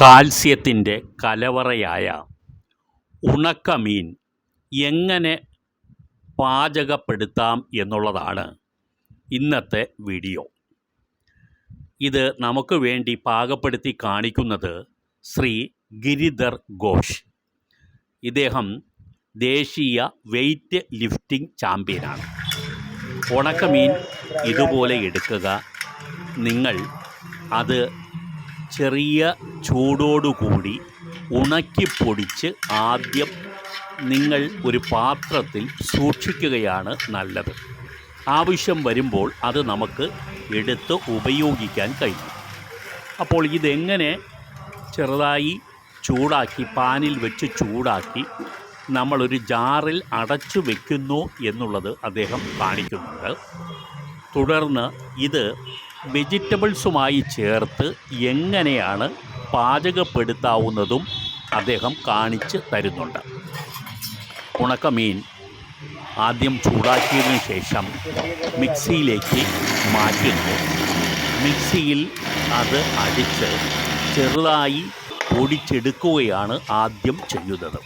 കാൽസ്യത്തിന്റെ കലവറയായ ഉണക്കമീൻ എങ്ങനെ പാചകപ്പെടുത്താം എന്നുള്ളതാണ് ഇന്നത്തെ വീഡിയോ. ഇത് നമുക്ക് വേണ്ടി പാകപ്പെടുത്തി കാണിക്കുന്നത് ശ്രീ ഗിരിധർ ഘോഷ്. ഇദ്ദേഹം ദേശീയ വെയ്റ്റ് ലിഫ്റ്റിംഗ് ചാമ്പ്യനാണ്. ഉണക്കമീൻ ഇതുപോലെ എടുക്കുക. നിങ്ങൾ അത് ചെറിയ ചൂടോടുകൂടി ഉണക്കി പൊടിച്ച് ആദ്യം നിങ്ങൾ ഒരു പാത്രത്തിൽ സൂക്ഷിക്കുകയാണ് നല്ലത്. ആവശ്യം വരുമ്പോൾ അത് നമുക്ക് എടുത്ത് ഉപയോഗിക്കാൻ കഴിയും. അപ്പോൾ ഇതെങ്ങനെ ചെറുതായി ചൂടാക്കി പാനിൽ വെച്ച് ചൂടാക്കി നമ്മളൊരു ജാറിൽ അടച്ചു വെക്കുന്നു എന്നുള്ളത് അദ്ദേഹം കാണിക്കുന്നുണ്ട്. തുടർന്ന് ഇത് വെജിറ്റബിൾസുമായി ചേർത്ത് എങ്ങനെയാണ് പാചകപ്പെടുത്താവുന്നതും അദ്ദേഹം കാണിച്ച് തരുന്നുണ്ട്. ഉണക്കമീൻ ആദ്യം ചൂടാക്കിയതിനു ശേഷം മിക്സിയിലേക്ക് മാറ്റുന്നു. മിക്സിയിൽ അത് അടിച്ച് ചെറുതായി പൊടിച്ചെടുക്കുകയാണ് ആദ്യം ചെയ്യുന്നത്.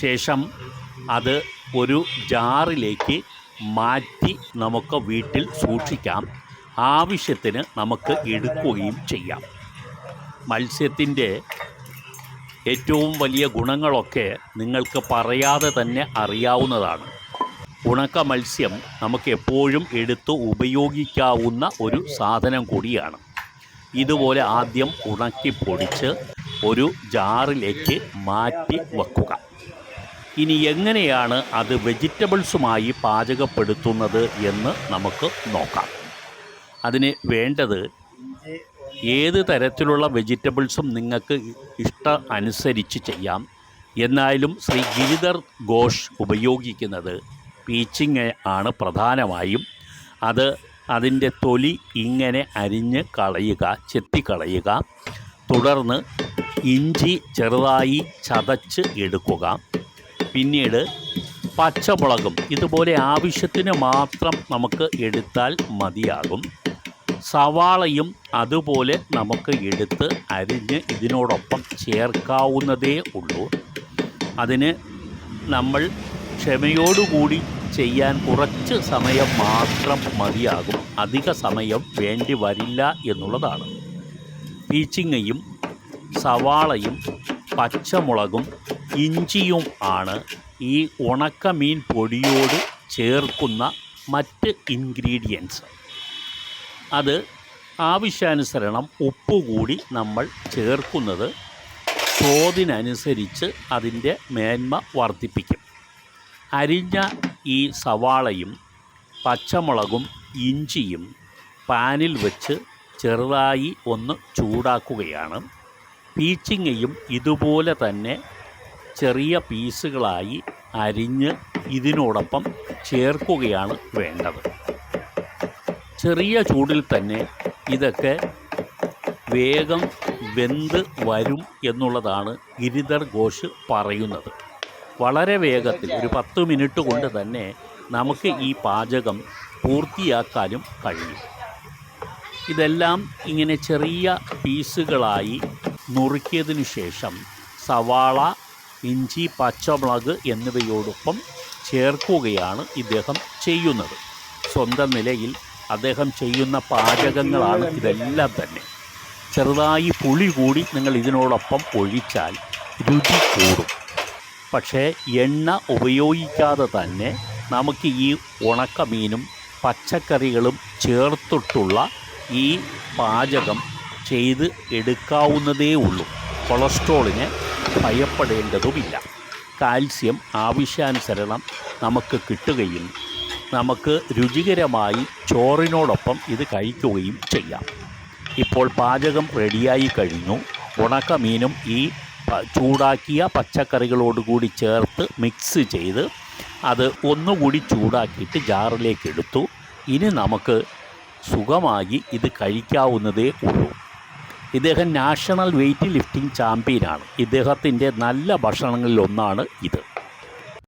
ശേഷം അത് ഒരു ജാറിലേക്ക് മാറ്റി നമുക്ക് വീട്ടിൽ സൂക്ഷിക്കാം. ആവശ്യത്തിന് നമുക്ക് എടുക്കുകയും ചെയ്യാം. മത്സ്യത്തിന്റെ ഏറ്റവും വലിയ ഗുണങ്ങളൊക്കെ നിങ്ങൾക്ക് പറയാതെ തന്നെ അറിയാവുന്നതാണ്. ഉണക്ക മത്സ്യം നമുക്ക് എപ്പോഴും എടുത്ത് ഉപയോഗിക്കാവുന്ന ഒരു സാധനം കൂടിയാണ്. ഇതുപോലെ ആദ്യം ഉണക്കി പൊടിച്ച് ഒരു ജാറിലേക്ക് മാറ്റി വയ്ക്കുക. ഇനി എങ്ങനെയാണ് അത് വെജിറ്റബിൾസുമായി പാചകപ്പെടുത്തുന്നത് എന്ന് നമുക്ക് നോക്കാം. അതിന് വേണ്ടത് ഏത് തരത്തിലുള്ള വെജിറ്റബിൾസും നിങ്ങൾക്ക് ഇഷ്ട അനുസരിച്ച് ചെയ്യാം. എന്നാലും ശ്രീ ഗിരിധർ ഘോഷ് ഉപയോഗിക്കുന്നത് പീച്ചിങ് ആണ് പ്രധാനമായും. അത് അതിന്റെ തൊലി ഇങ്ങനെ അരിഞ്ഞ് കളയുക ചെത്തിക്കളയുക. തുടർന്ന് ഇഞ്ചി ചെറുതായി ചതച്ച് എടുക്കുക. പിന്നീട് പച്ചമുളകും ഇതുപോലെ ആവശ്യത്തിന് മാത്രം നമുക്ക് എടുത്താൽ മതിയാകും. സവാളയും അതുപോലെ നമുക്ക് എടുത്ത് അരിഞ്ഞ് ഇതിനോടൊപ്പം ചേർക്കാവുന്നതേ ഉള്ളൂ. അതിന് നമ്മൾ ക്ഷമയോടുകൂടി ചെയ്യാൻ കുറച്ച് സമയം മാത്രം മതിയാകും. അധിക സമയം വേണ്ടി വരില്ല എന്നുള്ളതാണ്. പീച്ചിങ്ങയും സവാളയും പച്ചമുളകും ഇഞ്ചിയും ആണ് ഈ ഉണക്കമീൻ പൊടിയോട് ചേർക്കുന്ന മറ്റ് ഇൻഗ്രീഡിയൻസ്. അത് ആവശ്യാനുസരണം ഉപ്പ് കൂടി നമ്മൾ ചേർക്കുന്നത് തോതിനനുസരിച്ച് അതിന്റെ മേന്മ വർദ്ധിപ്പിക്കും. അരിഞ്ഞ ഈ സവാളയും പച്ചമുളകും ഇഞ്ചിയും പാനിൽ വെച്ച് ചെറുതായി ഒന്ന് ചൂടാക്കുകയാണ്. പീച്ചിങ്ങയും ഇതുപോലെ തന്നെ ചെറിയ പീസുകളായി അരിഞ്ഞ് ഇതിനോടൊപ്പം ചേർക്കുകയാണ് വേണ്ടത്. ചെറിയ ചൂടിൽ തന്നെ ഇതൊക്കെ വേഗം വെന്ത് വരും എന്നുള്ളതാണ് ഗിരിധർ ഘോഷ് പറയുന്നത്. വളരെ വേഗത്തിൽ ഒരു പത്ത് മിനിറ്റ് കൊണ്ട് തന്നെ നമുക്ക് ഈ പാചകം പൂർത്തിയാക്കാനും കഴിയും. ഇതെല്ലാം ഇങ്ങനെ ചെറിയ പീസുകളായി നുറുക്കിയതിനു ശേഷം സവാള ഇഞ്ചി പച്ചമുളക് എന്നിവയോടൊപ്പം ചേർക്കുകയാണ് ഇദ്ദേഹം ചെയ്യുന്നത്. സ്വന്തം നിലയിൽ അദ്ദേഹം ചെയ്യുന്ന പാചകങ്ങളാണ് ഇതെല്ലാം തന്നെ. ചെറുതായി പുളി കൂടി നിങ്ങൾ ഇതിനോടൊപ്പം ഒഴിച്ചാൽ രുചി കൂടും. പക്ഷേ എണ്ണ ഉപയോഗിക്കാതെ തന്നെ നമുക്ക് ഈ ഉണക്കമീനും പച്ചക്കറികളും ചേർത്തിട്ടുള്ള ഈ പാചകം ചെയ്ത് എടുക്കാവുന്നതേ ഉള്ളൂ. കൊളസ്ട്രോളിന് ഭയപ്പെടേണ്ടതുമില്ല. കാൽസ്യം ആവശ്യാനുസരണം നമുക്ക് കിട്ടുകയും നമുക്ക് രുചികരമായി ചോറിനോടൊപ്പം ഇത് കഴിക്കുകയും ചെയ്യാം. ഇപ്പോൾ പാചകം റെഡിയായി കഴിഞ്ഞു. ഉണക്കമീനും ഈ ചൂടാക്കിയ പച്ചക്കറികളോടുകൂടി ചേർത്ത് മിക്സ് ചെയ്ത് അത് ഒന്നുകൂടി ചൂടാക്കിയിട്ട് ജാറിലേക്ക് എടുത്തു. ഇനി നമുക്ക് സുഖമായി ഇത് കഴിക്കാവുന്നതേ ഉള്ളൂ. ഇദ്ദേഹം നാഷണൽ വെയ്റ്റ് ലിഫ്റ്റിംഗ് ചാമ്പ്യനാണ്. ഇദ്ദേഹത്തിന്റെ നല്ല ഭക്ഷണങ്ങളിലൊന്നാണ് ഇത്.